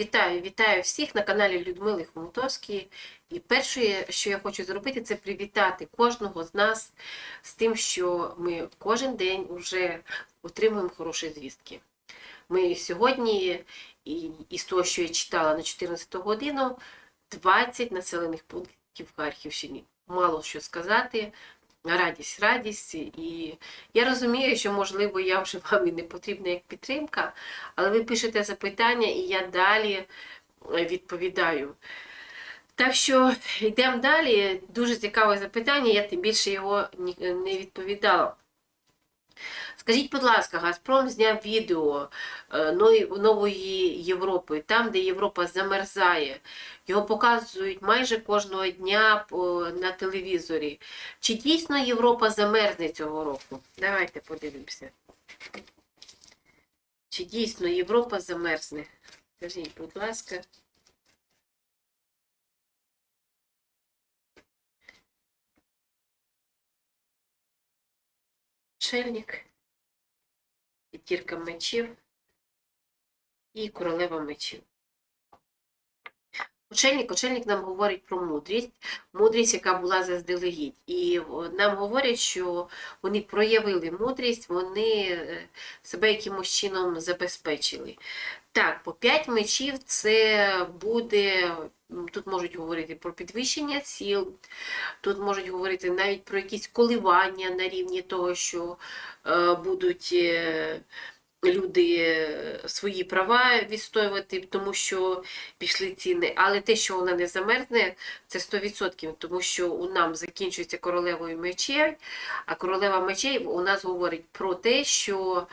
Вітаю, вітаю всіх на каналі Людмили Хомутовської. І перше, що я хочу зробити, це привітати кожного з нас з тим, що ми кожен день вже отримуємо хороші звістки. Ми сьогодні, і, і з того, що я читала на 14 годину, 20 населених пунктів в Харківщині. Мало що сказати. Радість, радість. І я розумію, що, можливо, я вже вам і не потрібна як підтримка, але ви пишете запитання, і я далі е, відповідаю. Так що йдемо далі. Дуже цікаве запитання, я тим більше його не відповідала. Скажіть, будь ласка, Газпром зняв відео е, нової- нової Європи, там, де Європа замерзає. Його показують майже кожного дня на телевізорі. Чи дійсно Європа замерзне цього року? Давайте подивимося. Чи дійсно Європа замерзне? Скажіть, будь ласка. Чельник, п'ятірка мечів і королева мечів. Очельник, очельник нам говорить про мудрість, мудрість, яка була заздалегідь. І нам говорять, що вони проявили мудрість, вони е, себе якимось чином забезпечили. Так, по 5 мечів це буде, тут можуть говорити про підвищення сіл, тут можуть говорити навіть про якісь коливання на рівні того, що е, будуть. е, Люди е, свої права відстоювати, тому що пішли ціни. Але те, що вона не замерзне, це 100%, тому що у нам закінчується королевою мечей, а королева мечей у нас говорить про те, що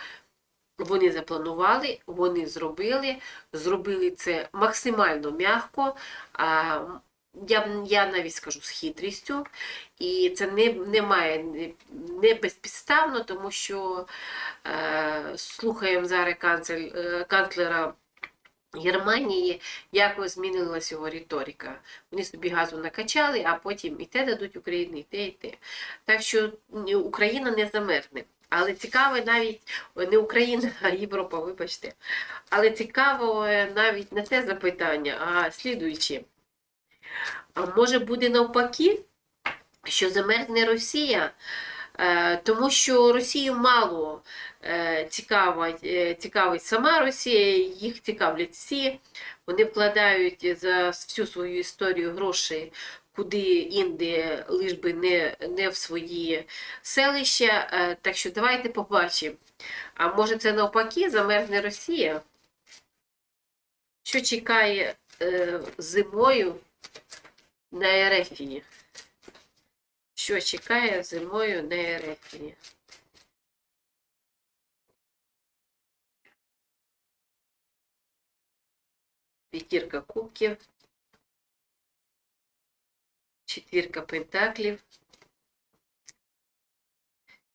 вони запланували, вони зробили, зробили це максимально м'яко. Я, я навіть скажу з хитрістю, і це не, не, не безпідставно, тому що е, слухаємо зараз канцель, е, канцлера Германії, як змінилася його риторика. Вони собі газу накачали, а потім і те дадуть Україні, і те, і те. Так що Україна не замерзне. Але цікаве навіть не Україна, а Європа, вибачте. Але цікаво е, навіть не те запитання, а слідуюче. А може буде навпаки, що замерзне Росія? Е, Тому що Росію мало е, цікавить, цікавить сама Росія, їх цікавлять всі. Вони вкладають за всю свою історію гроші куди інде, лиш би не, не в свої селища. Е, Так що давайте побачимо. А може це навпаки замерзне Росія? Що чекає е, зимою на Ерефії? Що чекає зимою на Ерефії? П'ятірка кубків, четвірка пентаклів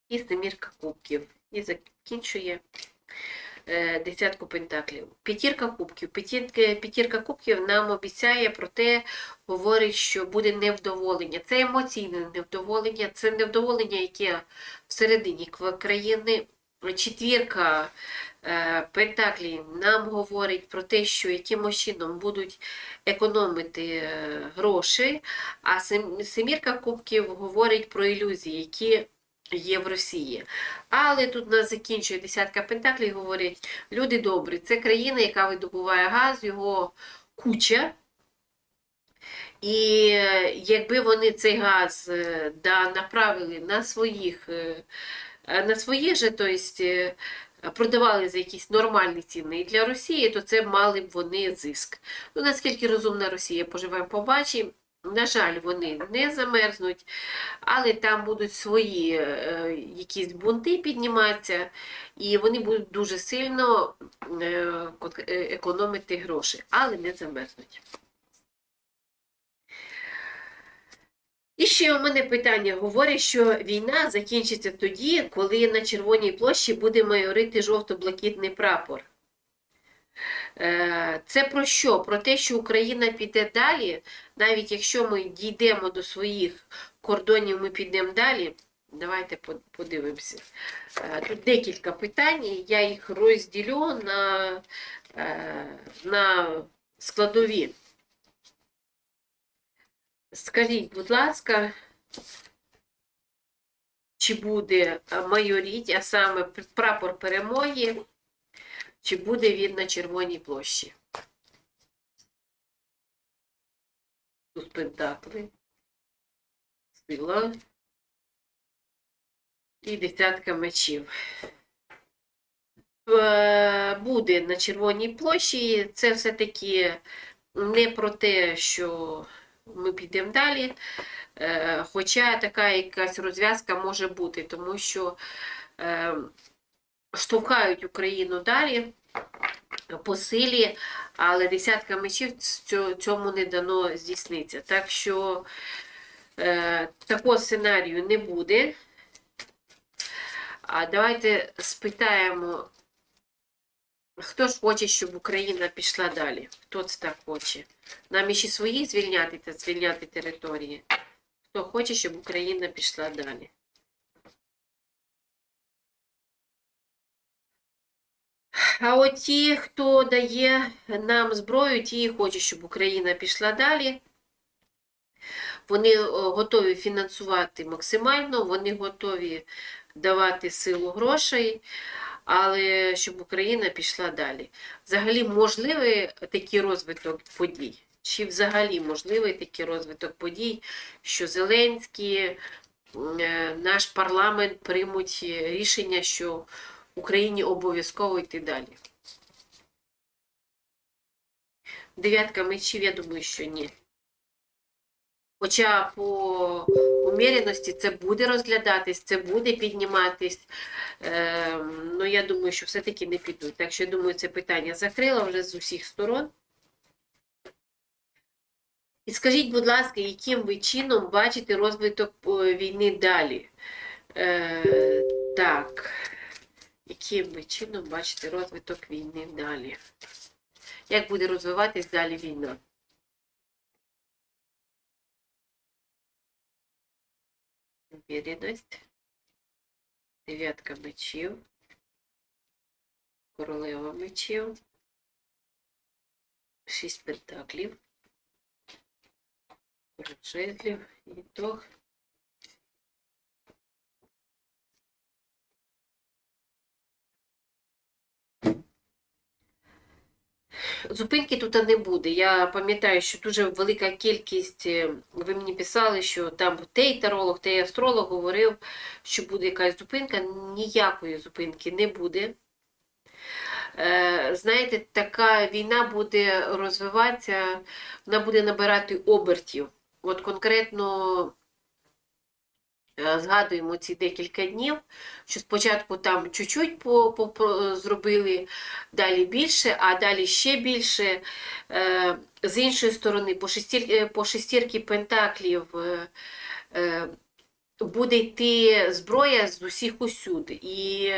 і семірка кубків. І закінчує е, десятку пентаклів. П'ятірка кубків. П'ятірка, кубків нам обіцяє про те, говорить, що буде невдоволення. Це емоційне невдоволення, це невдоволення, яке всередині країни. Четвірка Пентаклі нам говорить про те, що якимось чином будуть економити е, гроші, а семірка кубків говорить про ілюзії, які є в Росії. Але тут нас закінчує десятка пентаклів, говорять, люди добрі, це країна, яка видобуває газ, його куча. І е, якби вони цей газ е, да, направили на своїх, е, е, на своє же, то есть, е, продавали за якісь нормальні ціни для Росії, то це мали б вони зиск. Ну, наскільки розумна Росія, поживемо, побачимо. На жаль, вони не замерзнуть, але там будуть свої е, якісь бунти підніматися, і вони будуть дуже сильно е, е, економити гроші, але не замерзнуть. І ще у мене питання говорять, що війна закінчиться тоді, коли на Червоній площі буде майорити жовто-блакитний прапор. Е, Це про що? Про те, що Україна піде далі, навіть якщо ми дійдемо до своїх кордонів, ми підемо далі. Давайте по- подивимося. Е, Тут декілька питань, я їх розділю на, е, на складові. Скажіть, будь ласка, чи буде майоріть, а саме прапор перемоги, чи буде він на Червоній площі? Тут пентакли, сила і десятка мечів. Е, Буде на Червоній площі. Це все-таки не про те, що ми підемо далі. Е, Хоча така якась розв'язка може бути, тому що е, штовхають Україну далі по силі, але десятка мечів цьому не дано здійснитися. Так що е, такого сценарію не буде. А давайте спитаємо, хто ж хоче, щоб Україна пішла далі? Хто це так хоче? Нам іще свої звільняти та звільняти території. Хто хоче, щоб Україна пішла далі? А от ті, хто дає нам зброю, ті хочуть, щоб Україна пішла далі. Вони готові фінансувати максимально, вони готові давати силу грошей, але щоб Україна пішла далі. Взагалі можливий такий розвиток подій? Чи взагалі можливий такий розвиток подій, що Зеленський, е, наш парламент приймуть рішення, що Україні обов'язково йти далі? Дев'ятка мечів, я думаю, що ні. Хоча по уміряності це буде розглядатись, це буде підніматись. Е, ну, я думаю, що все-таки не підуть. Так що, я думаю, це питання закрила вже з усіх сторон. І скажіть, будь ласка, яким ви чином бачите розвиток е, війни далі? Е, так, яким ви чином бачите розвиток війни далі? Як буде розвиватись далі війна? Вірність. Дев'ятка мечів. Королева мечів. Шість пентаклів. Король жезлів. Ітог. Зупинки тут не буде. Я пам'ятаю, що дуже велика кількість, е, ви мені писали, що там той таролог, той астролог говорив, що буде якась зупинка. Ніякої зупинки не буде. Е, Знаєте, така війна буде розвиватися, вона буде набирати обертів. От конкретно згадуємо ці декілька днів, що спочатку там чуть-чуть зробили, далі більше, а далі ще більше. Е, З іншої сторони, по, шестір, е, по шестірки пентаклів е, е, буде йти зброя з усіх усюди. І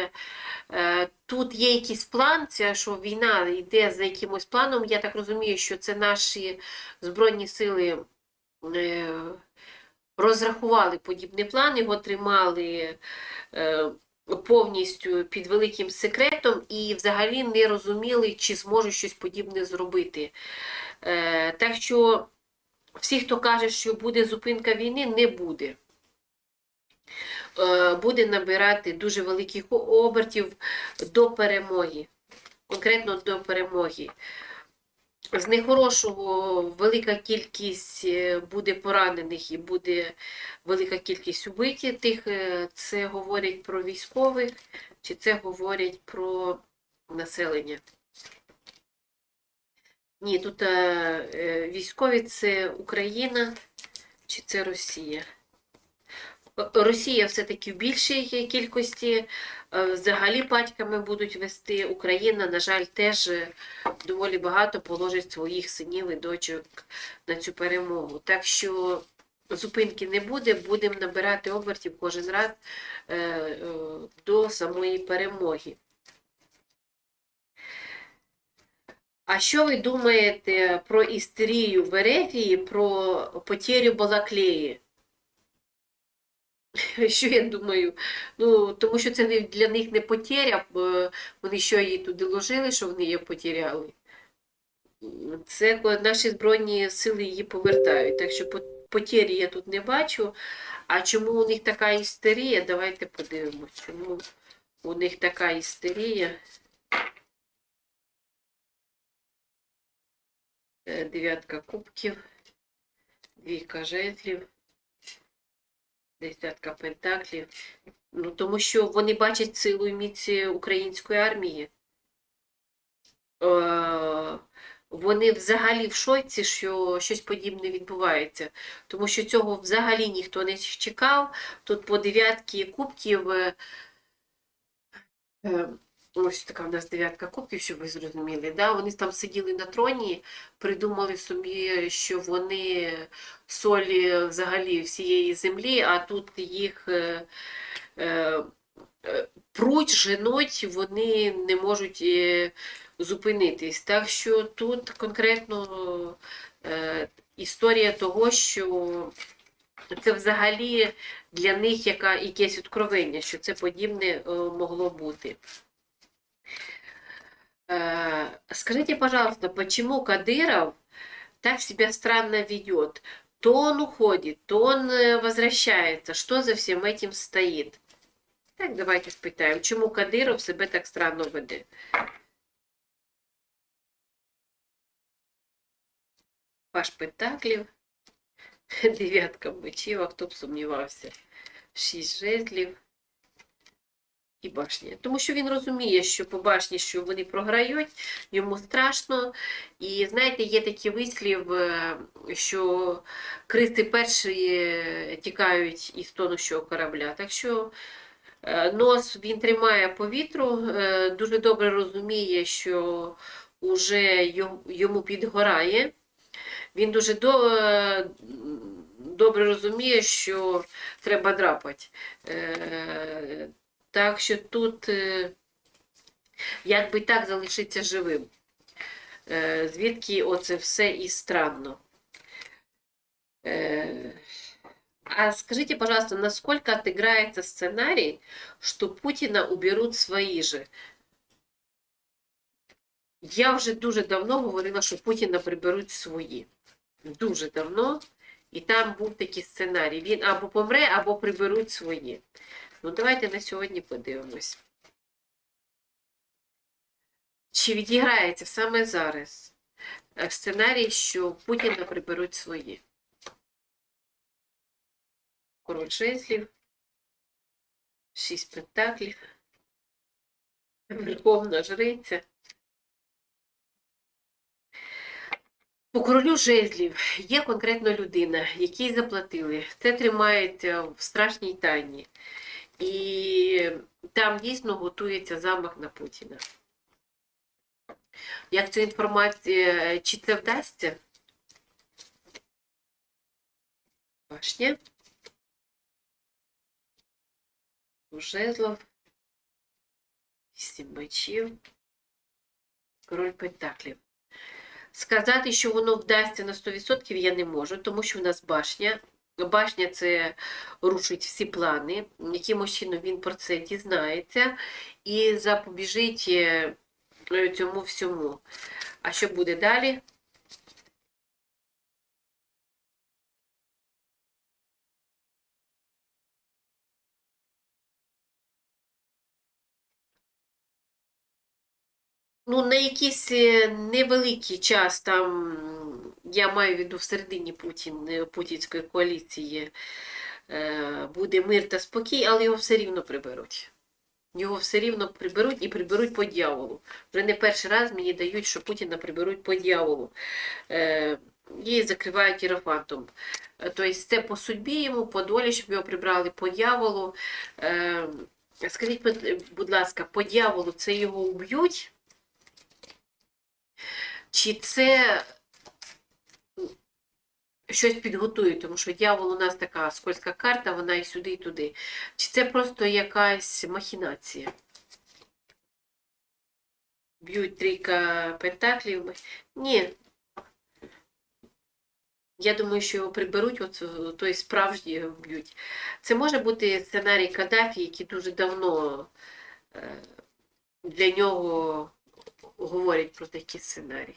е, тут є якийсь план, це що війна йде за якимось планом. Я так розумію, що це наші Збройні сили. Розрахували подібний план, його тримали е, повністю під великим секретом і взагалі не розуміли, чи зможуть щось подібне зробити. Е, так що всі, хто каже, що буде зупинка війни, не буде. Е, буде набирати дуже великих обертів до перемоги, конкретно до перемоги. З нехорошого велика кількість е, буде поранених і буде велика кількість убитих. Тих, е, це говорять про військових, чи це говорять про населення? Ні, тут е, військові це Україна чи це Росія? Росія все-таки в більшій кількості, взагалі батьками будуть вести. Україна, на жаль, теж е, доволі багато положить своїх синів і дочок на цю перемогу. Так що зупинки не буде, будемо набирати обертів кожен раз е, е, до самої перемоги. А що ви думаєте про істерію в Ерефії, про потерю Балаклеї? Що я думаю? Ну, тому що це для них не потеря, бо вони що її туди ложили, що вони її потеряли. це наші Збройні сили її повертають. Так що по- потері я тут не бачу. А чому у них така істерія? Давайте подивимось, чому у них така істерія. Е, Дев'ятка кубків, двійка жезлів, десятка пентаклів. Ну, тому що вони бачать силу і міць української армії. Е, Вони взагалі в шоці, що щось подібне відбувається. Тому що цього взагалі ніхто не чекав. Тут по дев'ятки кубків. е, е, Ось така в нас дев'ятка кубків, щоб ви зрозуміли. Да? Вони там сиділи на троні, придумали собі, що вони солі взагалі всієї землі, а тут їх е, е, е, пруть, женуть, вони не можуть е, зупинитись. Так що тут конкретно е, історія того, що це взагалі для них яка, якесь відкровення, що це подібне е, могло бути. Э, Скажите, пожалуйста, почему Кадыров так себя странно ведет? То он уходит, то он э, возвращается. Что за всем этим стоит? Так, давайте спитаємо, чому Кадиров себе так странно веде? Паш Пентаклів, дев'ятка мечів, а хто б сумнівався? Шість жезлів І башня. Тому що він розуміє, що по башні, що вони програють, йому страшно. І знаєте, є такий вислів, е, що криси перші е, тікають із тонущого корабля. Так що е, нос він тримає повітру, дуже добре розуміє, що вже йому підгорає. Він дуже до, добре розуміє, що треба драпати. Так що тут е, якби так залишиться живим. Е, Звідки оце все і странно. Е, А скажите, пожалуйста, насколько отыграется сценарий, что Путина уберут свои же? Я вже дуже давно говорила, що Путіна приберуть свої. Дуже давно. І там був такий сценарій. Він або помре, або приберуть свої. Ну, давайте на сьогодні подивимось. Чи відіграється саме зараз е, сценарій, що Путіна приберуть свої? Король жезлів, шість пентаклів, Верховна жриця. По королю жезлів є конкретно людина, якій заплатили. Це тримається в страшній тайні. І там дійсно готується замах на Путіна. Як цю інформацію, чи це вдасться? Башня. Жезлов. Сім мечів. Король Пентаклів. Сказати, що воно вдасться на 100% я не можу, тому що в нас башня. Башня це рушить всі плани, якимось чином він про це дізнається і запобіжить е, цьому всьому. А що буде далі? Ну, на якийсь е, невеликий час там, я маю в виду в середині Путін, е, путінської коаліції, е, буде мир та спокій, але його все рівно приберуть. Його все рівно приберуть і приберуть по дьяволу. Вже не перший раз мені дають, що Путіна приберуть по дьяволу. Е, І закривають іерофантом. Е, Тобто це по судьбі йому, по долі, щоб його прибрали по дьяволу. Е, Скажіть, будь ласка, по дьяволу це його уб'ють? Чи це щось підготує, тому що дьявол у нас така скользька карта, вона і сюди, і туди. Чи це просто якась махінація? Б'ють трійка пентаклів. Ні. Я думаю, що його приберуть, от той справжній його б'ють. Це може бути сценарій Каддафі, який дуже давно е, для нього говорять про такий сценарій.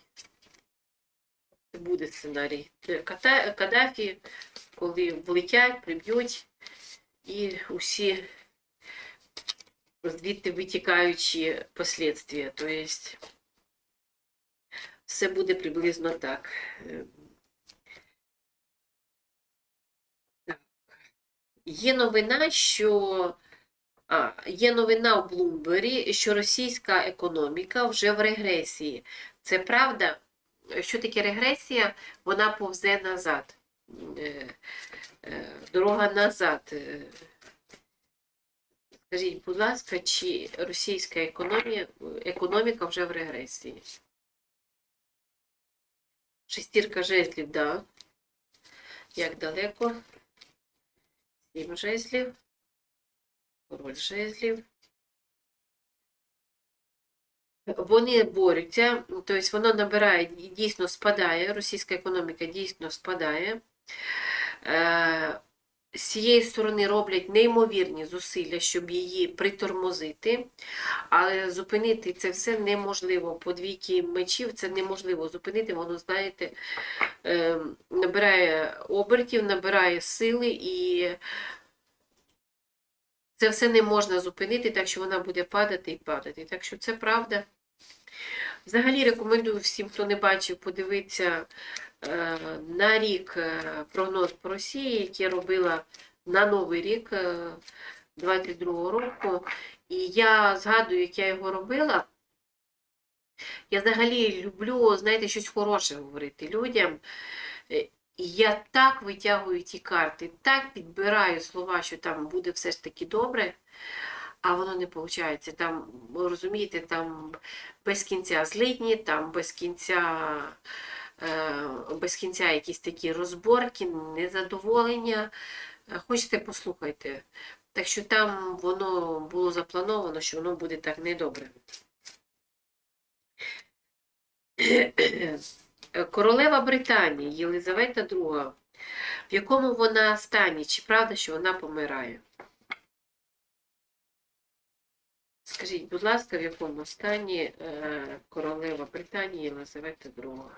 Буде сценарій. Каддафі, коли влетять, приб'ють, і усі звідти витікаючі последствия. Тобто все буде приблизно так. Є новина, що а, є новина в Блумбері, що російська економіка вже в регресії. Це правда? Що таке регресія? Вона повзе назад. Е, е, Дорога назад. Е, Скажіть, будь ласка, чи російська економія, економіка вже в регресії? Шестірка жезлів, да. Як далеко? Сім жезлів. Король жезлів. Вони борються, тобто воно набирає, дійсно спадає, російська економіка дійсно спадає. Е, З цієї сторони роблять неймовірні зусилля, щоб її притормозити, але зупинити це все неможливо. По двійки мечів це неможливо зупинити, воно, знаєте, е, набирає обертів, набирає сили і це все не можна зупинити, так що вона буде падати і падати. Так що це правда. Взагалі рекомендую всім, хто не бачив, подивитися е, на рік е, прогноз по Росії, який я робила на Новий рік е, 22-го року. І я згадую, як я його робила. Я взагалі люблю, знаєте, щось хороше говорити людям. Е, І я так витягую ті карти, так підбираю слова, що там буде все ж таки добре, а воно не виходить. Там, розумієте, там без кінця злидні, там без кінця, е, без кінця якісь такі розборки, незадоволення. Е, Хочете, послухайте. Так що там воно було заплановано, що воно буде так недобре. Королева Британії Єлизавета II, в якому вона стані, чи правда, що вона помирає? Скажіть, будь ласка, в якому стані е, королева Британії Єлизавета II?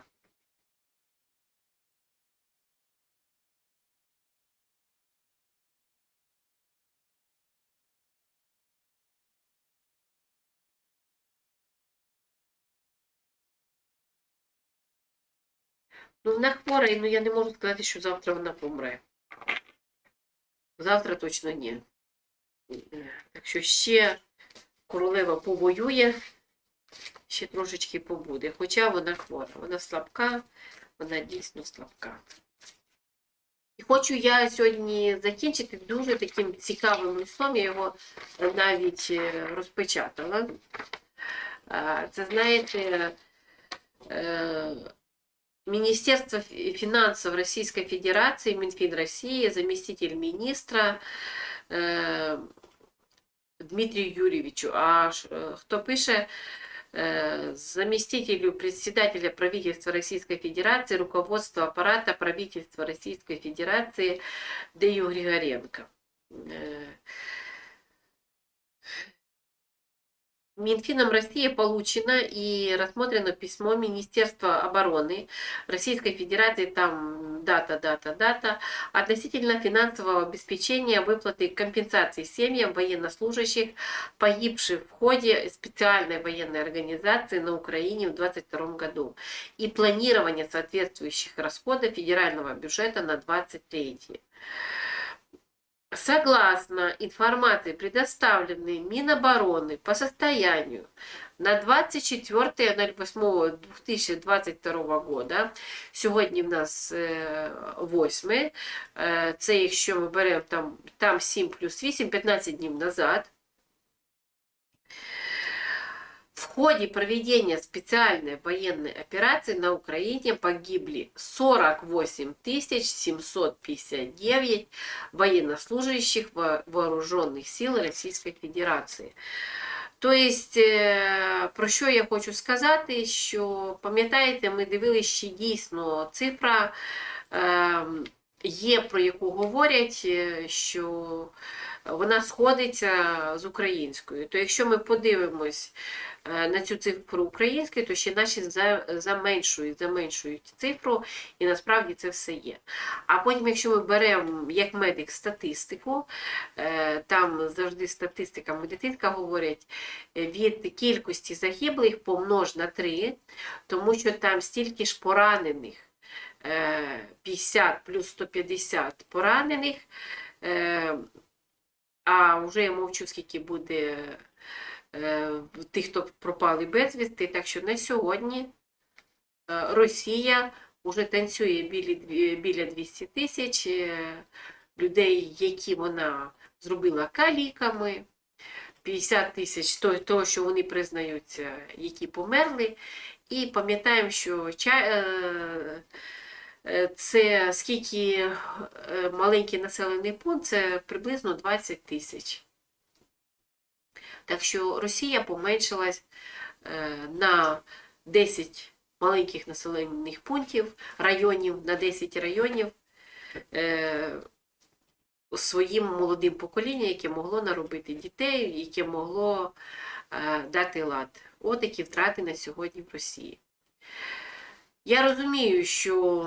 Ну, вона хвора, і, ну я не можу сказати, що завтра вона помре. Завтра точно ні. Е, Так що ще королева повоює, ще трошечки побуде. Хоча вона хвора, вона слабка, вона дійсно слабка. І хочу я сьогодні закінчити дуже таким цікавим листом, я його навіть е, розпечатала. Це, знаєте, е, Министерство фи- финансов Российской Федерации, Минфин России, заместитель министра е, Дмитрию Юрьевичу. А кто е, хто пише е, заместителю председателя правительства Российской Федерации, руководства аппарата правительства Российской Федерации Дею Григоренко. Минфином России получено и рассмотрено письмо Министерства обороны Российской Федерации, там дата, дата, дата, относительно финансового обеспечения выплаты компенсаций семьям военнослужащих, погибших в ходе специальной военной организации на Украине в 2022 году и планирования соответствующих расходов федерального бюджета на 2023. Согласно информации, предоставленной Минобороны по состоянию на 24.08.2022 года, сьогодні в нас е, 8, е, це якщо ми беремо там, там 7 плюс 8, 15 днів назад, в ходе проведения специальной военной операции на Украине погибли 48 759 военнослужащих во- вооруженных сил Російської Федерації. Тобто, е, про що я хочу сказати, що пам'ятаєте, ми дивилися, що дійсно цифра е, є, про яку говорять, е, що вона сходиться з українською. То якщо ми подивимось на цю цифру української, то ще наші заменшують, заменшують цифру, і насправді це все є. А потім, якщо ми беремо як медик статистику, е, там завжди статистика медицинська говорять е, від кількості загиблих помнож на 3, тому що там стільки ж поранених. е, 50 плюс 150 поранених, е, а вже я мовчу, скільки буде е, тих, хто пропали безвісти. Так що на сьогодні е, Росія вже танцює біля, 200 тисяч е, людей, які вона зробила каліками. 50 тисяч того, що вони признаються, які померли. І пам'ятаємо, що е, е, це скільки е, маленький населений пункт, це приблизно 20 тисяч. Так що Росія поменшилась е, на 10 маленьких населених пунктів, районів, на 10 районів е, своїм молодим поколінням, яке могло наробити дітей, яке могло е, дати лад. От такі втрати на сьогодні в Росії. Я розумію, що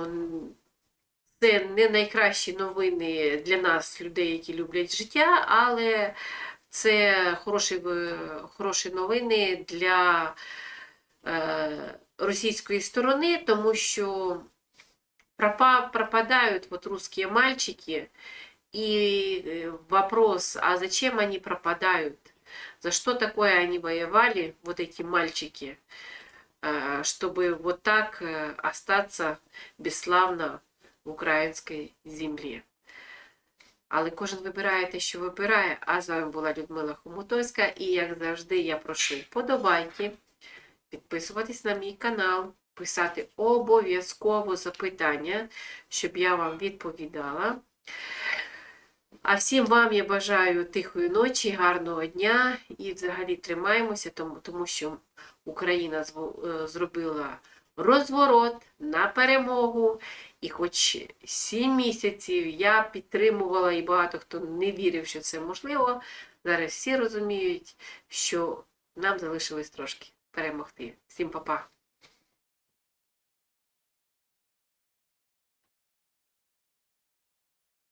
це не найкращі новини для нас, людей, які люблять життя, але це хороші, е, хороші новини для е, російської сторони, тому що пропа- пропадають вот русские мальчики, и э, вопрос, а зачем они пропадают? За что такое они воевали, вот эти мальчики, э, чтобы вот так э, остаться бесславно в українській землі? Але кожен вибирає те, що вибирає. А з вами була Людмила Хомутовська. І як завжди, я прошу подобайки, підписуватись на мій канал, писати обов'язково запитання, щоб я вам відповідала. А всім вам я бажаю тихої ночі, гарного дня і взагалі тримаємося, тому, тому що Україна е, зробила розворот на перемогу. І хоч сім місяців я підтримувала, і багато хто не вірив, що це можливо, зараз всі розуміють, що нам залишилось трошки перемогти. Всім па-па!